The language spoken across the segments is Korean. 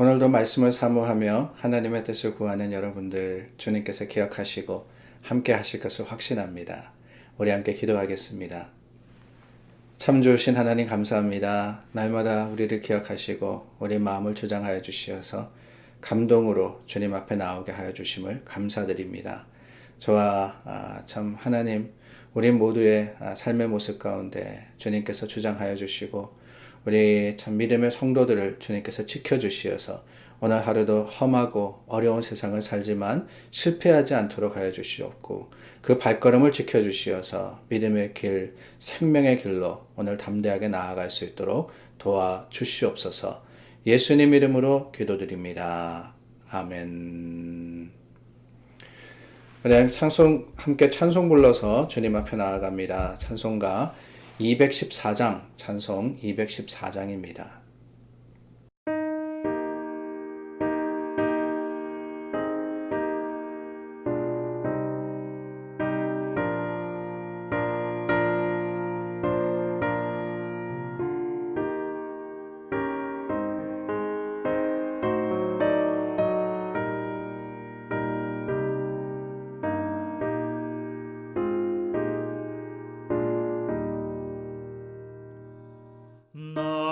오늘도 말씀을 사모하며 하나님의 뜻을 구하는 여러분들 주님께서 기억하시고 함께 하실 것을 확신합니다. 우리 함께 기도하겠습니다. 참 좋으신 하나님 감사합니다. 날마다 우리를 기억하시고 우리 마음을 주장하여 주시어서 감동으로 주님 앞에 나오게 하여 주심을 감사드립니다. 저와 아, 참 하나님 우리 모두의 아, 삶의 모습 가운데 주님께서 주장하여 주시고 우리 참 믿음의 성도들을 주님께서 지켜주시어서 오늘 하루도 험하고 어려운 세상을 살지만 실패하지 않도록 하여 주시옵고 그 발걸음을 지켜주시어서 믿음의 길, 생명의 길로 오늘 담대하게 나아갈 수 있도록 도와 주시옵소서 예수님 이름으로 기도드립니다. 아멘. 우리 찬송, 함께 찬송 불러서 주님 앞에 나아갑니다. 찬송가 214장, 찬송 214장입니다.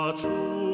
나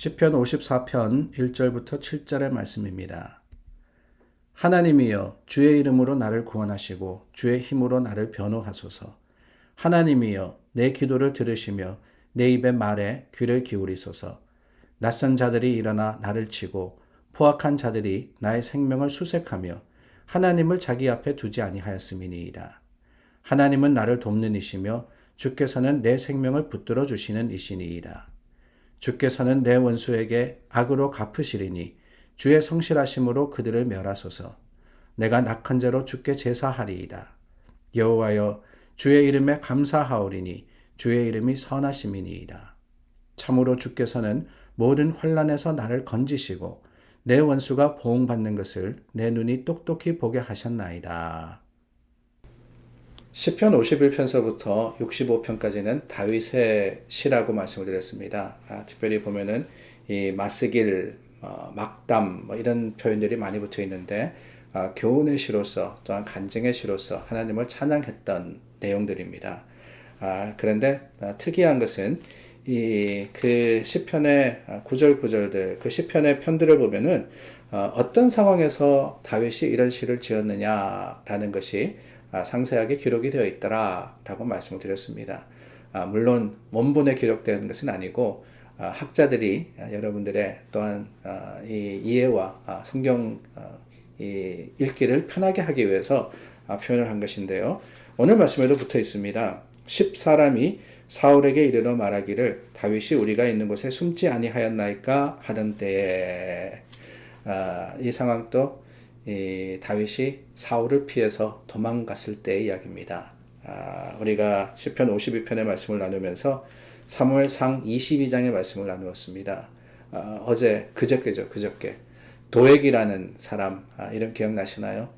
시편 54편 1절부터 7절의 말씀입니다. 하나님이여 주의 이름으로 나를 구원하시고 주의 힘으로 나를 변호하소서. 하나님이여 내 기도를 들으시며 내 입의 말에 귀를 기울이소서. 낯선 자들이 일어나 나를 치고 포악한 자들이 나의 생명을 수색하며 하나님을 자기 앞에 두지 아니하였음이니이다. 하나님은 나를 돕는 이시며 주께서는 내 생명을 붙들어 주시는 이시니이다. 주께서는 내 원수에게 악으로 갚으시리니 주의 성실하심으로 그들을 멸하소서. 내가 낙한 자로 주께 제사하리이다. 여호와여 주의 이름에 감사하오리니 주의 이름이 선하심이니이다. 참으로 주께서는 모든 환란에서 나를 건지시고 내 원수가 보응받는 것을 내 눈이 똑똑히 보게 하셨나이다. 시편 51편서부터 65편까지는 다윗의 시라고 말씀을 드렸습니다. 아, 특별히 보면은 이 마스길, 어, 막담 뭐 이런 표현들이 많이 붙어 있는데 아, 교훈의 시로서 또한 간증의 시로서 하나님을 찬양했던 내용들입니다. 아, 그런데 아, 특이한 것은 이 그 시편의 아, 구절 구절들 그 시편의 편들을 보면은 어, 어떤 상황에서 다윗이 이런 시를 지었느냐라는 것이 아, 상세하게 기록이 되어 있더라라고 말씀을 드렸습니다. 아, 물론 원본에 기록된 것은 아니고 아, 학자들이 아, 여러분들의 또한 아, 이 이해와 아, 성경 아, 이 읽기를 편하게 하기 위해서 아, 표현을 한 것인데요. 오늘 말씀에도 붙어 있습니다. 10사람이 사울에게 이르러 말하기를 다윗이 우리가 있는 곳에 숨지 아니하였나이까 하던 때에 아, 이 상황도 이 다윗이 사울을 피해서 도망갔을 때의 이야기입니다. 아, 우리가 시편 52편의 말씀을 나누면서 사무엘상 22장의 말씀을 나누었습니다. 아, 어제 그저께죠, 그저께 도액이라는 사람 아, 이름 기억나시나요?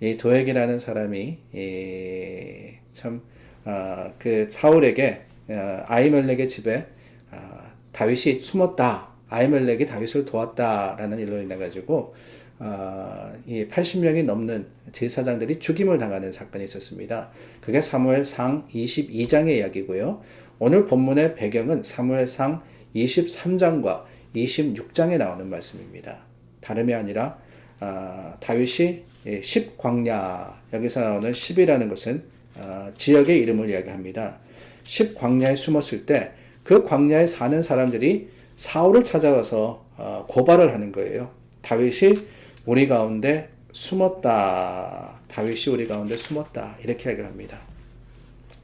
이 도액이라는 사람이 이, 참, 아, 그 사울에게 아, 아이멜렉의 집에 아, 다윗이 숨었다. 아이멜렉이 다윗을 도왔다라는 일로 인해 가지고 아, 이 80명이 넘는 제사장들이 죽임을 당하는 사건이 있었습니다. 그게 사무엘상 22장의 이야기고요. 오늘 본문의 배경은 사무엘상 23장과 26장에 나오는 말씀입니다. 다름이 아니라 아, 다윗이 10광야 여기서 나오는 10이라는 것은 아, 지역의 이름을 이야기합니다. 10광야에 숨었을 때 그 광야에 사는 사람들이 사울을 찾아와서 어, 고발을 하는 거예요. 다윗이 우리 가운데 숨었다. 다윗이 우리 가운데 숨었다. 이렇게 얘기를 합니다.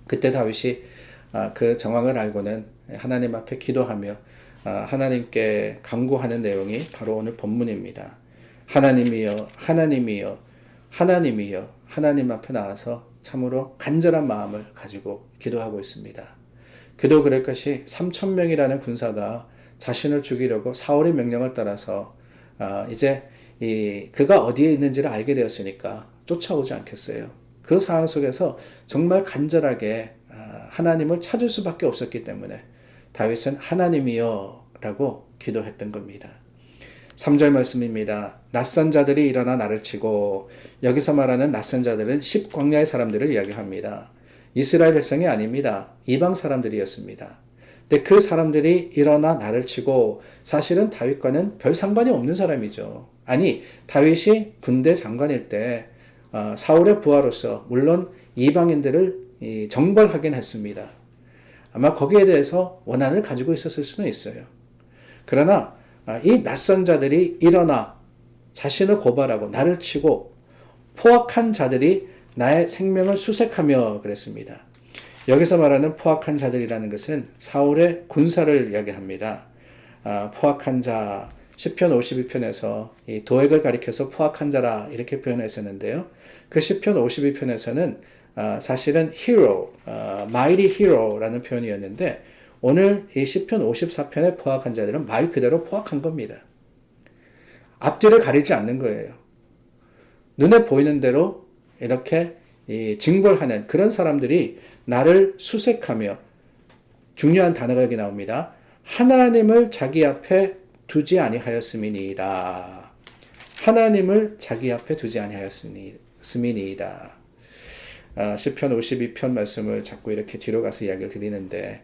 그때 다윗이 아, 그 정황을 알고는 하나님 앞에 기도하며 아, 하나님께 간구하는 내용이 바로 오늘 본문입니다. 하나님이여, 하나님이여, 하나님이여, 하나님 앞에 나와서 참으로 간절한 마음을 가지고 기도하고 있습니다. 그도 그럴 것이 3천 명이라는 군사가 자신을 죽이려고 사울의 명령을 따라서 아, 이제 이 그가 어디에 있는지를 알게 되었으니까 쫓아오지 않겠어요. 그 상황 속에서 정말 간절하게 아, 하나님을 찾을 수밖에 없었기 때문에 다윗은 하나님이여라고 기도했던 겁니다. 3절 말씀입니다. 낯선 자들이 일어나 나를 치고 여기서 말하는 낯선 자들은 십광야의 사람들을 이야기합니다. 이스라엘 백성이 아닙니다. 이방 사람들이었습니다. 근데 그 사람들이 일어나 나를 치고 사실은 다윗과는 별 상관이 없는 사람이죠. 아니 다윗이 군대 장관일 때 어, 사울의 부하로서 물론 이방인들을 이, 정벌하긴 했습니다. 아마 거기에 대해서 원한을 가지고 있었을 수는 있어요. 그러나 아, 이 낯선 자들이 일어나 자신을 고발하고 나를 치고 포악한 자들이 나의 생명을 수색하며 그랬습니다. 여기서 말하는 포악한 자들이라는 것은 사울의 군사를 이야기합니다. 아, 포악한 자, 10편 52편에서 이 도액을 가리켜서 포악한 자라 이렇게 표현했었는데요. 그 10편 52편에서는 아, 사실은 hero, 아, mighty hero라는 표현이었는데 오늘 이 10편 54편의 포악한 자들은 말 그대로 포악한 겁니다. 앞뒤를 가리지 않는 거예요. 눈에 보이는 대로 이렇게 이 징벌하는 그런 사람들이 나를 수색하며 중요한 단어가 여기 나옵니다. 하나님을 자기 앞에 두지 아니하였음이니이다. 하나님을 자기 앞에 두지 아니하였음이니이다. 아, 시편 52편 말씀을 자꾸 이렇게 뒤로 가서 이야기를 드리는데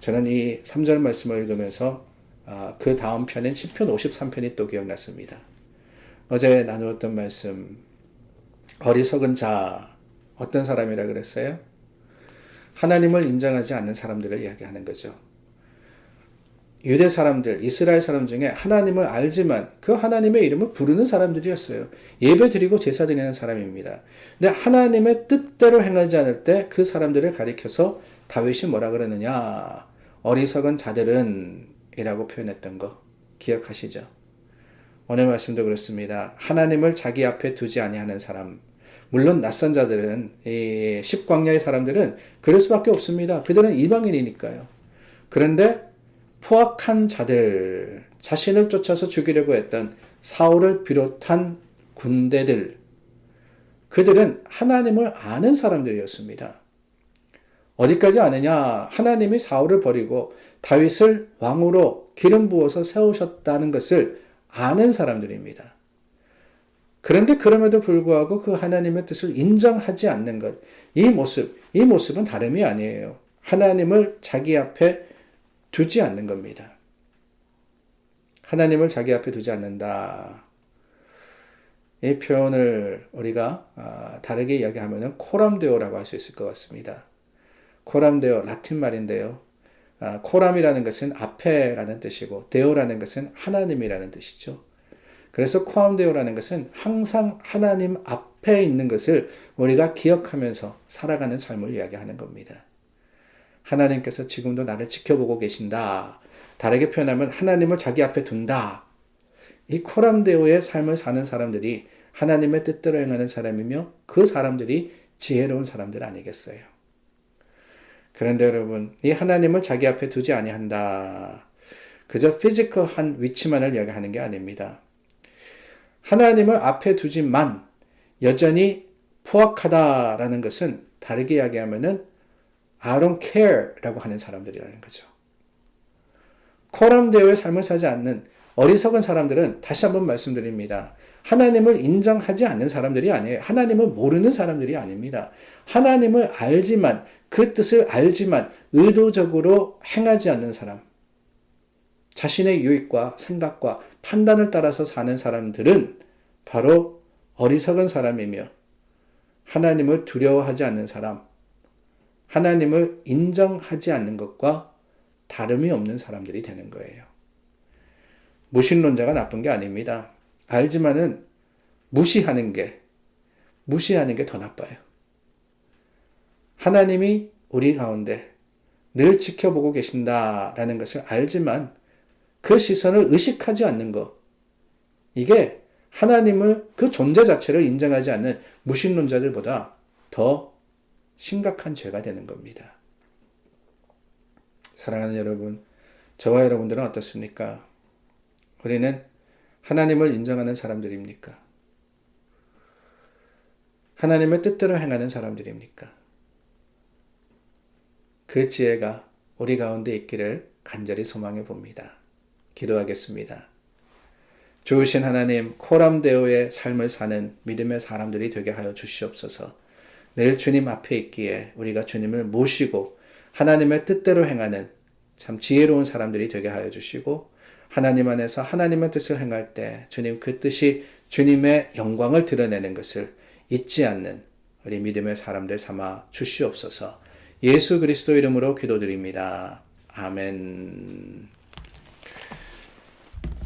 저는 이 3절 말씀을 읽으면서 아, 그 다음 편인 10편 53편이 또 기억났습니다. 어제 나누었던 말씀 어리석은 자 어떤 사람이라 그랬어요? 하나님을 인정하지 않는 사람들을 이야기하는 거죠. 유대 사람들, 이스라엘 사람 중에 하나님을 알지만 그 하나님의 이름을 부르는 사람들이었어요. 예배 드리고 제사 드리는 사람입니다. 근데 하나님의 뜻대로 행하지 않을 때 그 사람들을 가리켜서 다윗이 뭐라 그러느냐? 어리석은 자들은 이라고 표현했던 거 기억하시죠? 오늘 말씀도 그렇습니다. 하나님을 자기 앞에 두지 아니하는 사람. 물론 낯선 자들은 이 십광야의 사람들은 그럴 수밖에 없습니다. 그들은 이방인이니까요. 그런데 포악한 자들, 자신을 쫓아서 죽이려고 했던 사울을 비롯한 군대들, 그들은 하나님을 아는 사람들이었습니다. 어디까지 아느냐? 하나님이 사울을 버리고 다윗을 왕으로 기름 부어서 세우셨다는 것을 아는 사람들입니다. 그런데 그럼에도 불구하고 그 하나님의 뜻을 인정하지 않는 것, 이 모습, 이 모습은 다름이 아니에요. 하나님을 자기 앞에 두지 않는 겁니다. 하나님을 자기 앞에 두지 않는다. 이 표현을 우리가 아, 다르게 이야기하면 코람데오라고 할 수 있을 것 같습니다. 코람데오 라틴 말인데요. 아, 코람이라는 것은 앞에라는 뜻이고 데오라는 것은 하나님이라는 뜻이죠. 그래서 코암데오라는 것은 항상 하나님 앞에 있는 것을 우리가 기억하면서 살아가는 삶을 이야기하는 겁니다. 하나님께서 지금도 나를 지켜보고 계신다. 다르게 표현하면 하나님을 자기 앞에 둔다. 이 코람데오의 삶을 사는 사람들이 하나님의 뜻대로 행하는 사람이며 그 사람들이 지혜로운 사람들 아니겠어요. 그런데 여러분, 이 하나님을 자기 앞에 두지 아니한다. 그저 피지컬한 위치만을 이야기하는 게 아닙니다. 하나님을 앞에 두지만 여전히 포악하다라는 것은 다르게 이야기하면은 I don't care라고 하는 사람들이라는 거죠. 코람데오의 삶을 사지 않는 어리석은 사람들은 다시 한번 말씀드립니다. 하나님을 인정하지 않는 사람들이 아니에요. 하나님을 모르는 사람들이 아닙니다. 하나님을 알지만 그 뜻을 알지만 의도적으로 행하지 않는 사람. 자신의 유익과 생각과 판단을 따라서 사는 사람들은 바로 어리석은 사람이며 하나님을 두려워하지 않는 사람, 하나님을 인정하지 않는 것과 다름이 없는 사람들이 되는 거예요. 무신론자가 나쁜 게 아닙니다. 알지만은 무시하는 게, 무시하는 게 더 나빠요. 하나님이 우리 가운데 늘 지켜보고 계신다라는 것을 알지만 그 시선을 의식하지 않는 것. 이게 하나님을 그 존재 자체를 인정하지 않는 무신론자들보다 더 심각한 죄가 되는 겁니다. 사랑하는 여러분, 저와 여러분들은 어떻습니까? 우리는 하나님을 인정하는 사람들입니까? 하나님의 뜻대로 행하는 사람들입니까? 그 지혜가 우리 가운데 있기를 간절히 소망해 봅니다. 기도하겠습니다. 좋으신 하나님, 코람데오의 삶을 사는 믿음의 사람들이 되게 하여 주시옵소서. 내일 주님 앞에 있기에 우리가 주님을 모시고 하나님의 뜻대로 행하는 참 지혜로운 사람들이 되게 하여 주시고 하나님 안에서 하나님의 뜻을 행할 때 주님 그 뜻이 주님의 영광을 드러내는 것을 잊지 않는 우리 믿음의 사람들 삼아 주시옵소서. 예수 그리스도 이름으로 기도드립니다. 아멘.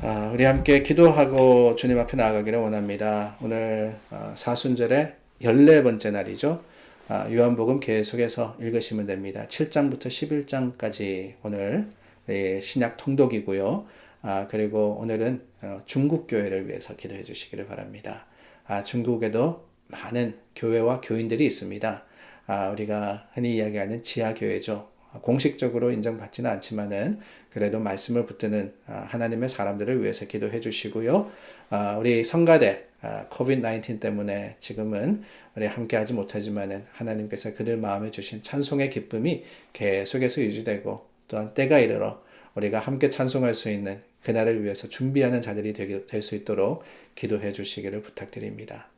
아, 우리 함께 기도하고 주님 앞에 나아가기를 원합니다. 오늘 아, 사순절의 14번째 날이죠. 아, 요한복음 계속해서 읽으시면 됩니다. 7장부터 11장까지 오늘 예, 신약 통독이고요. 아, 그리고 오늘은 어, 중국 교회를 위해서 기도해 주시기를 바랍니다. 아, 중국에도 많은 교회와 교인들이 있습니다. 아, 우리가 흔히 이야기하는 지하 교회죠. 공식적으로 인정받지는 않지만은 그래도 말씀을 붙드는 아, 하나님의 사람들을 위해서 기도해 주시고요. 아, 우리 성가대 코비드 19 때문에 지금은 우리 함께 하지 못하지만은 하나님께서 그들 마음에 주신 찬송의 기쁨이 계속해서 유지되고 또한 때가 이르러 우리가 함께 찬송할 수 있는 그날을 위해서 준비하는 자들이 될 수 있도록 기도해 주시기를 부탁드립니다.